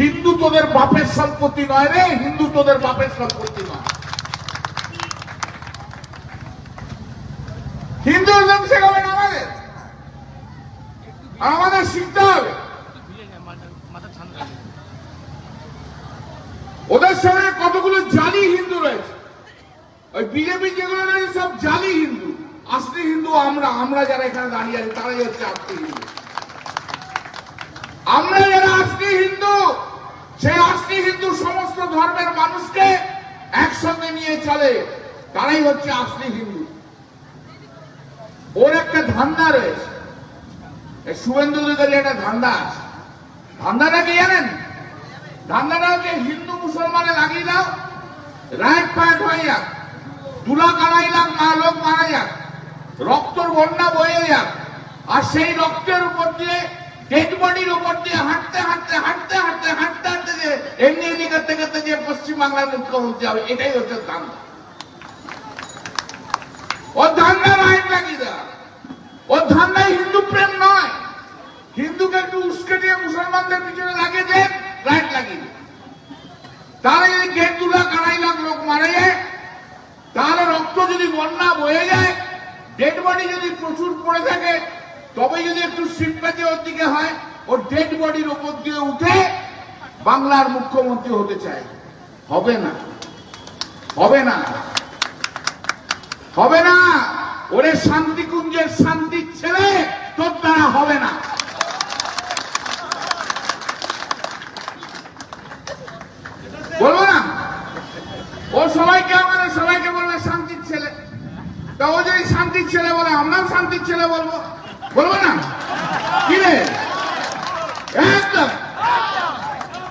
হিন্দু তোদের বাপের সম্পত্তি নয় রে, হিন্দু তোদের বাপের সম্পত্তি নয়। হিন্দু ধর্ম শেখাবেন আমাদের আমাদের শিখতে হবে। ওদের সঙ্গে কতগুলো জালি হিন্দু রয়েছে? ওই বিজেপি যেগুলো রয়েছে সব জালি হিন্দু। আসলি হিন্দু আমরা আমরা যারা এখানে দাঁড়িয়ে আছি, তারাই হচ্ছে আসলি হিন্দু। আমরা যারা আসলি হিন্দু, সেই আসলি হিন্দু সমস্ত ধর্মের মানুষকে একসঙ্গে নিয়ে চলে। তারাই হচ্ছে আসলি হিন্দু। ওর একটা ধান্দা রয়েছে। শুভেন্দু একটা ধান্দা আছে। ধান্দাটা কি জানেন? ধান্দাটা হচ্ছে হিন্দু মুসলমানে লাগিয়ে দাও রাইট প্যান্ট হয়ে যাক দু লাখ আড়াই মা লোক মারা যাক, রক্তর বন্যা বয়ে যাক, আর সেই রক্তের উপর দিয়ে ডেড বডির উপর দিয়ে হাঁটতে হাঁটতে হাঁটতে হাঁটতে হাঁটতে হাঁটতে যে এমনি এমনি করতে করতে যে পশ্চিমবাংলার মুখ্যমন্ত্রী হবে। এটাই হচ্ছে ধান্দা। ও ধান্দা রাইট লাগিয়ে ও ধান্দায় হিন্দু প্রেম নয়। হিন্দুকে একটু উস্কে দিয়ে মুসলমানদের পিছনে লাগিয়ে দেন রাইট লাগিয়ে তাহলে যদি দেড় দু লাখ আড়াই লাখ লোক মারা যায়, তাহলে রক্ত যদি বন্যা বয়ে যায় ডেড বডি যদি প্রচুর পড়ে থাকে তবে যদি একটু সিম্পাতি ওর দিকে হয় ও ডেড বডির ওপর দিয়ে উঠে বাংলার মুখ্যমন্ত্রী হতে চায়। হবে না। হবে না। হবে না। ওরে শান্তিকুঞ্জের শান্তির ছেলে তোর দ্বারা হবে না। বলব না? ও সবাইকে আমাদের সবাইকে বলবে শান্তির ছেলে। তা ও যদি শান্তির ছেলে বলে, আমরাও শান্তির ছেলে বলব। বলব না?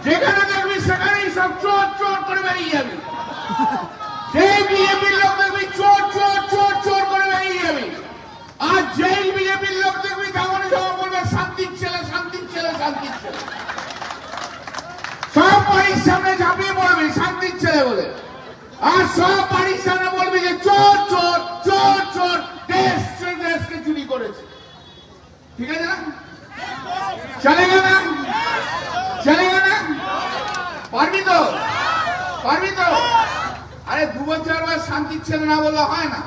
যেখানে দেখবি সেখানেই সব চোর চোর করে বেরিয়ে যাবি। যেই বিজেপির লোক দেখবি, চোর চোর চোর চোর করে বেরিয়ে যাবি। আর যেই বিজেপির লোক দেখবি তেমন সব বলবে, শান্তির ছেলে শান্তির ছেলে শান্তির ছেলে। সব বাড়ির সামনে ঝাঁপিয়ে পড়বে, শান্তির ছেলে বলে। আর সব বাড়ির সামনে বলবে যে, চোর চোর চোর দেশ দেশকে চুরি করেছে ঠিক আছে না? চলে গেল না? চলে না? পারবি তো? আরে দু বছর বার শান্তির ছেলে না বললে হয় না।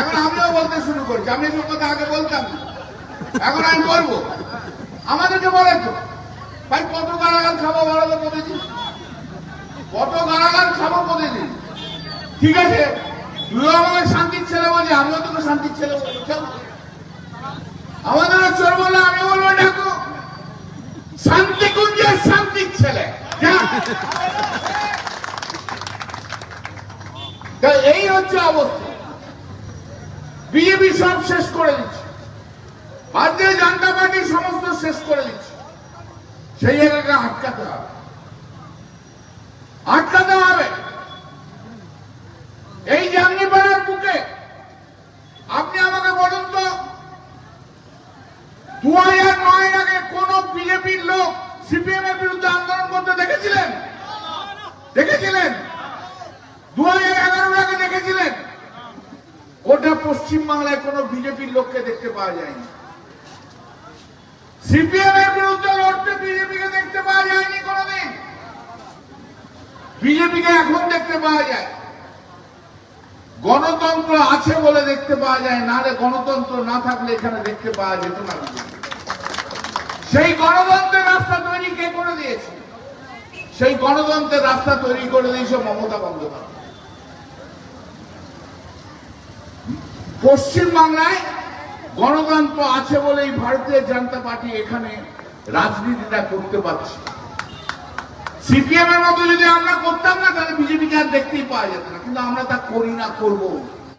এখন আমিও বলতে শুরু করছি। আমি এসব আগে বলতাম এখন আমি বলব। আমাদেরকে বলে তো। ভাই, কত গালাগাল খাব বলো তো কত গালাগাল খাব প্রতিদিন? ঠিক আছে? তুইও আমাকে শান্তির ছেলে বলছি, আমিও তোকে শান্তির ছেলে চল। আমাদের চোর আমি বলব ডাকো শান্তি কুঞ্জের শান্তির ছেলে। এই হচ্ছে অবস্থা। বিজেপি সব শেষ করে দিচ্ছে। ভারতীয় জনতা পার্টি সমস্ত শেষ করে দিচ্ছে। সেই জায়গাটা আটকাতে হবে। আটকাতে হবে এই জামনিপাড়ার বুকে আপনি আমাকে বলুন তো দু হাজার নয় আগে কোন বিজেপির লোক সিপিএম এর বিরুদ্ধে আন্দোলন করতে দেখেছিলেন? দেখেছিলেন? দু হাজার আগে দেখেছিলেন? ওটা পশ্চিমবাংলায় কোন বিজেপির লোককে দেখতে পাওয়া যায়নি। সিপিএম এর বিরুদ্ধে লড়তে দেখতে পাওয়া যায়নি কোনোদিন। এখন দেখতে পাওয়া যায়। গণতন্ত্র আছে বলে দেখতে পাওয়া যায়, নাহলে গণতন্ত্র না থাকলে এখানে দেখতে পাওয়া যেত না সেই গণতন্ত্রের রাস্তা তৈরি কে করে দিয়েছে? সেই গণতন্ত্রের রাস্তা তৈরি করে দিয়েছে মমতা বন্দ্যোপাধ্যায়। পশ্চিম বাংলায় গণতন্ত্র আছে বলেই ভারতীয় জনতা পার্টি এখানে রাজনীতিটা করতে পারছে। সিপিএম এর মতো যদি আমরা করতাম না, তাহলে বিজেপিকে আর দেখতেই পাওয়া যেত না। কিন্তু আমরা তা করি না করব।